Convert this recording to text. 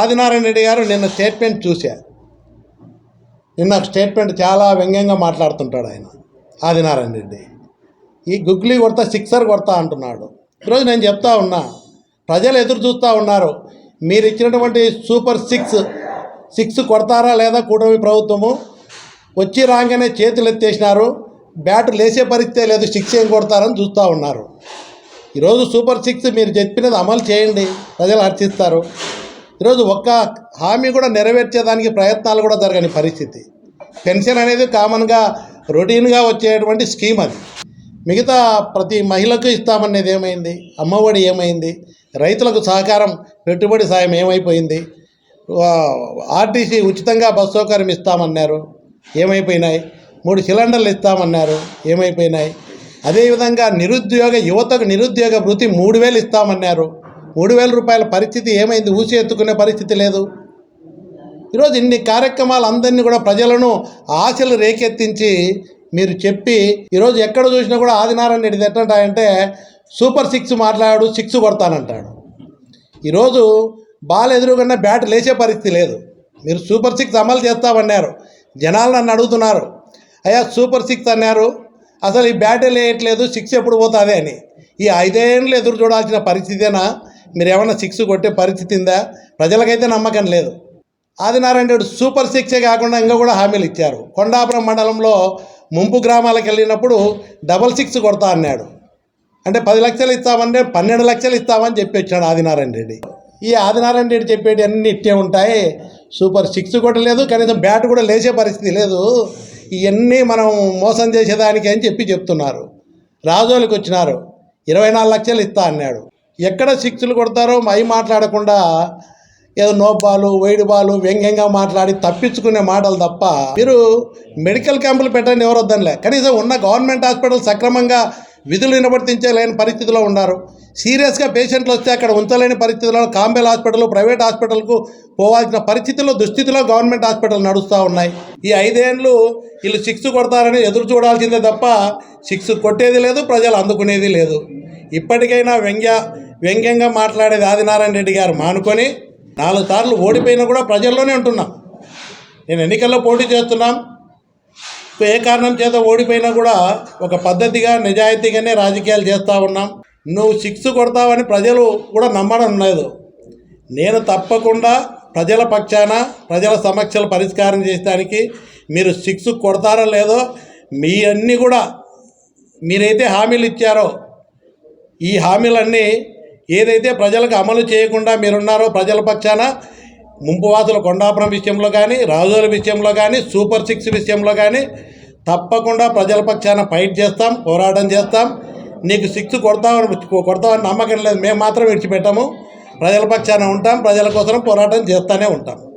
ఆదినారాయణ రెడ్డి గారు నిన్న స్టేట్మెంట్ చూశా నిన్న స్టేట్మెంట్ చాలా వ్యంగ్యంగా మాట్లాడుతుంటాడు ఆయన ఆదినారాయణ రెడ్డి. ఈ గుగ్లీ కొడతా సిక్సర్ కొడతా అంటున్నాడు. ఈరోజు నేను చెప్తా ఉన్నా ప్రజలు ఎదురు చూస్తూ ఉన్నారు. మీరు ఇచ్చినటువంటి సూపర్ సిక్స్ సిక్స్ కొడతారా లేదా కూటమి ప్రభుత్వము? వచ్చి రాగానే చేతులు ఎత్తేసినారు. బ్యాట్ లేసే పరిస్థితే లేదు సిక్స్ ఏం కొడతారని చూస్తూ ఉన్నారు. ఈరోజు సూపర్ సిక్స్ మీరు చెప్పినది అమలు చేయండి. ప్రజలు అర్చిస్తారు ఈరోజు ఒక్క హామీ కూడా నెరవేర్చేదానికి ప్రయత్నాలు కూడా జరగని పరిస్థితి. పెన్షన్ అనేది కామన్గా రొటీన్గా వచ్చేటువంటి స్కీమ్ అది. మిగతా ప్రతి మహిళకు ఇస్తామనేది ఏమైంది? అమ్మఒడి ఏమైంది? రైతులకు సహకారం పెట్టుబడి సాయం ఏమైపోయింది? ఆర్టీసీ ఉచితంగా బస్ సౌకర్యం ఇస్తామన్నారు. ఏమైపోయినాయి? మూడు సిలిండర్లు ఇస్తామన్నారు. ఏమైపోయినాయి? అదేవిధంగా నిరుద్యోగ యువతకు నిరుద్యోగ వృత్తి మూడు వేలు ఇస్తామన్నారు. మూడు వేల రూపాయల పరిస్థితి ఏమైంది? ఊసి ఎత్తుకునే పరిస్థితి లేదు. ఈరోజు ఇన్ని కార్యక్రమాలు అందరినీ కూడా ప్రజలను ఆశలు రేకెత్తించి మీరు చెప్పి ఈరోజు ఎక్కడ చూసినా కూడా ఆదినారాయణ రెడ్డి ఎట్టంటాయంటే సూపర్ సిక్స్ మాట్లాడు సిక్స్ కొడతానంటాడు. ఈరోజు బాల్ ఎదురుగానే బ్యాట్ లేచే పరిస్థితి లేదు. మీరు సూపర్ సిక్స్ అమలు చేస్తామన్నారు. జనాలు నన్ను అడుగుతున్నారు. అయ్యా సూపర్ సిక్స్ అన్నారు. అసలు ఈ బ్యాటే లేయట్లేదు సిక్స్ ఎప్పుడు పోతుంది అని. ఈ ఐదేళ్ళు ఎదురు చూడాల్సిన పరిస్థితేనా? మీరు ఏమన్నా సిక్స్ కొట్టే పరిస్థితి ఉందా? ప్రజలకైతే నమ్మకం లేదు. ఆదినారాయణ రెడ్డి సూపర్ సిక్సే కాకుండా ఇంకా కూడా హామీలు ఇచ్చారు. కొండాపురం మండలంలో ముంపు గ్రామాలకు వెళ్ళినప్పుడు డబల్ సిక్స్ కొడతా అన్నాడు. అంటే పది లక్షలు ఇస్తామంటే పన్నెండు లక్షలు ఇస్తామని చెప్పి వచ్చాడు ఆదినారాయణ రెడ్డి. ఈ ఆదినారాయణ రెడ్డి చెప్పేటి అన్ని ఇట్టే ఉంటాయి. సూపర్ సిక్స్ కొట్టలేదు కనీసం బ్యాట్ కూడా లేచే పరిస్థితి లేదు. ఇవన్నీ మనం మోసం చేసేదానికి అని చెప్పి చెప్తున్నారు. రాజోలికి వచ్చినారు. ఇరవై నాలుగు లక్షలు ఇస్తా అన్నాడు. ఎక్కడ శిక్షలు కొడతారో అవి మాట్లాడకుండా ఏదో నోపాలు వేడిబాలు వ్యంగ్యంగా మాట్లాడి తప్పించుకునే మాటలు తప్ప మీరు మెడికల్ క్యాంపులు పెట్టండి ఎవరు వద్దనిలే కనీసం ఉన్న గవర్నమెంట్ హాస్పిటల్ సక్రమంగా విధులు నిర్వర్తించలేని పరిస్థితిలో ఉన్నారు. సీరియస్గా పేషెంట్లు వస్తే అక్కడ ఉంచలేని పరిస్థితుల్లో కాంబెల్ హాస్పిటల్ ప్రైవేట్ హాస్పిటల్కు పోవాల్సిన పరిస్థితుల్లో దుస్థితిలో గవర్నమెంట్ హాస్పిటల్ నడుస్తూ ఉన్నాయి. ఈ ఐదేండ్లు వీళ్ళు సిక్స్ కొడతారని ఎదురు చూడాల్సిందే తప్ప సిక్స్ కొట్టేది లేదు ప్రజలు అందుకునేది లేదు. ఇప్పటికైనా వ్యంగ్య వ్యంగ్యంగా మాట్లాడేది ఆదినారాయణ రెడ్డి గారు మానుకొని నాలుగు సార్లు ఓడిపోయినా కూడా ప్రజల్లోనే ఉంటున్నాం. నేను ఎన్నికల్లో పోటీ చేస్తున్నాం. ఏ కారణం చేత ఓడిపోయినా కూడా ఒక పద్ధతిగా నిజాయితీగానే రాజకీయాలు చేస్తూ ఉన్నాం. నువ్వు సిక్స్ కొడతావని ప్రజలు కూడా నమ్మడం లేదు. నేను తప్పకుండా ప్రజల పక్షాన ప్రజల సమస్యలు పరిష్కారం చేయడానికి మీరు సిక్స్ కొడతారో లేదో మీ అన్నీ కూడా మీరైతే హామీలు ఇచ్చారో ఈ హామీలన్నీ ఏదైతే ప్రజలకు అమలు చేయకుండా మీరున్నారో ప్రజల పక్షాన ముంపువాసుల కొండాపురం విషయంలో కానీ రాజుల విషయంలో కానీ సూపర్ సిక్స్ విషయంలో కానీ తప్పకుండా ప్రజల పక్షాన ఫైట్ చేస్తాం పోరాటం చేస్తాం. నీకు సిక్స్ కొడతామని కొడతామని నమ్మకం లేదు. మేము మాత్రం విడిచిపెట్టాము. ప్రజల పక్షాన ఉంటాం. ప్రజల కోసం పోరాటం చేస్తూనే ఉంటాం.